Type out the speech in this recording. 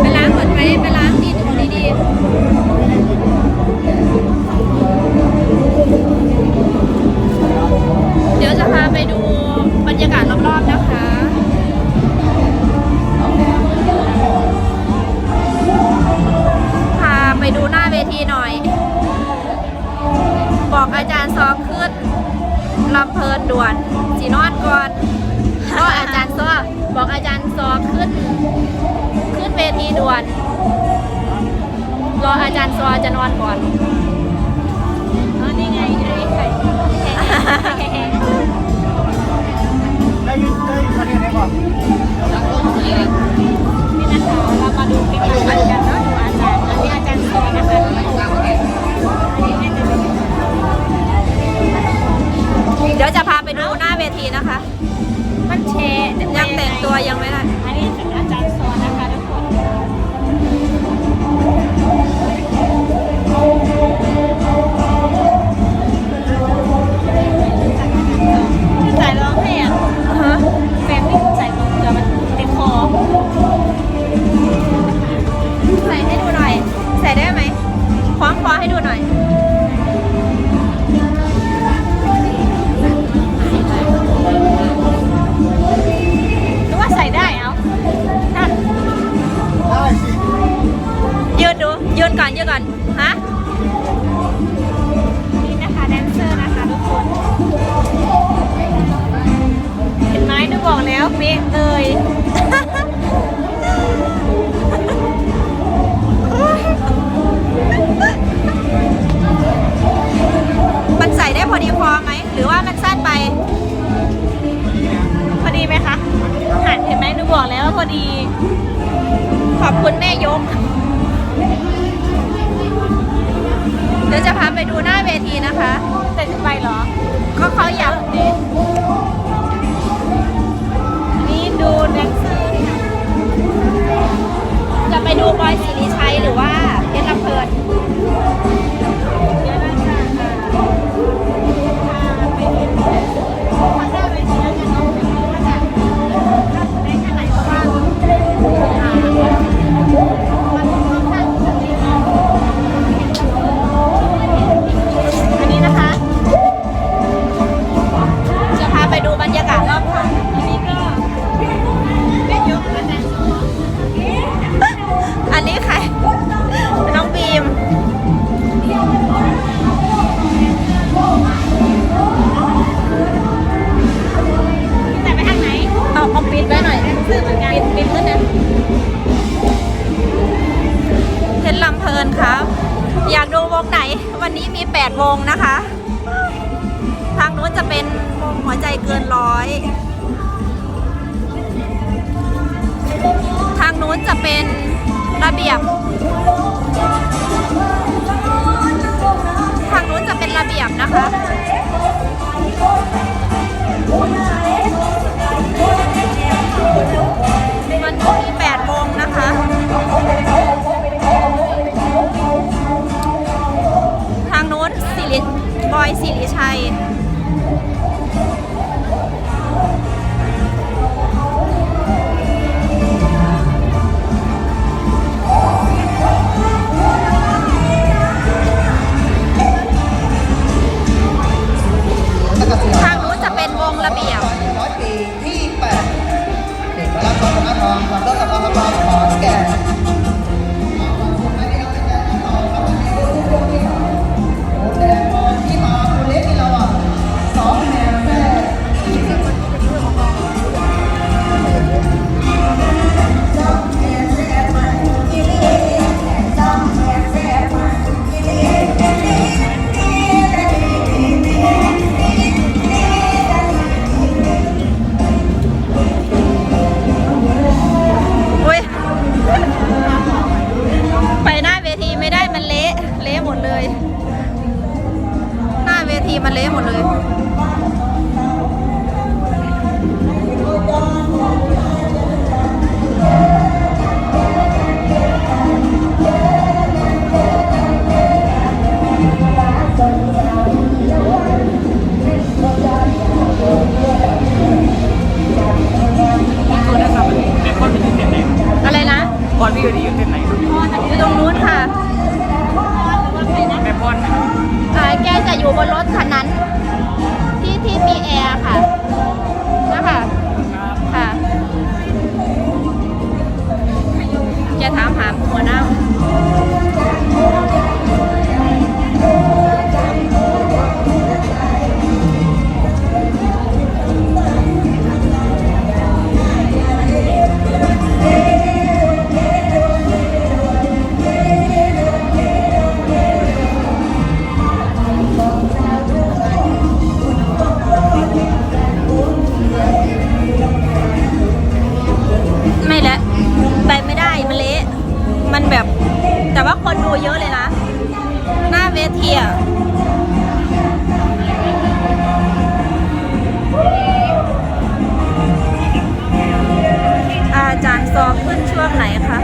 ไปล้างก่อไหไปล้างดีตงนี้เดี๋ยวจะพาไปดูบรรยากาศรอบๆนะคะ พาไปดูหน้าเวทีหน่อย บอกอาจารย์ซอขึ้น เพลินด่วนสีนอดก่อนก็อาจารย์ซอบอกอาจารย์ซอขึ้น ขึ้นเวทีด่วน รออาจารย์ซอจะนอนก่อน ยังไม่ได้ บอกแล้วเป๊ะเลยมันใส่ได้พอดีพอไหม หรือว่ามันสั้นไป พอดีไหมคะหันเห็นไหมหนูบอกแล้วว่าพอดี ขอบคุณแม่ยก เดี๋ยวจะพาไปดูหน้าเวทีนะคะ แต่จะไปเหรอ ก็เขาอยาก ดูบอยสิริชัยหรือว่าเพชรลำเพลิน วงไหน วันนี้มี8วงนะคะ ทางนู้นจะเป็นวงหัวใจเกินร้อย ทางนู้นจะเป็นระเบียบทางนู้นจะเป็นระเบียบ อยสิริชัย เละหมดเลย มันแบบ แต่ว่าคนดูเยอะเลยนะ หน้าเวทีอะอาจารย์ซอขึ้นช่วงไหนคะ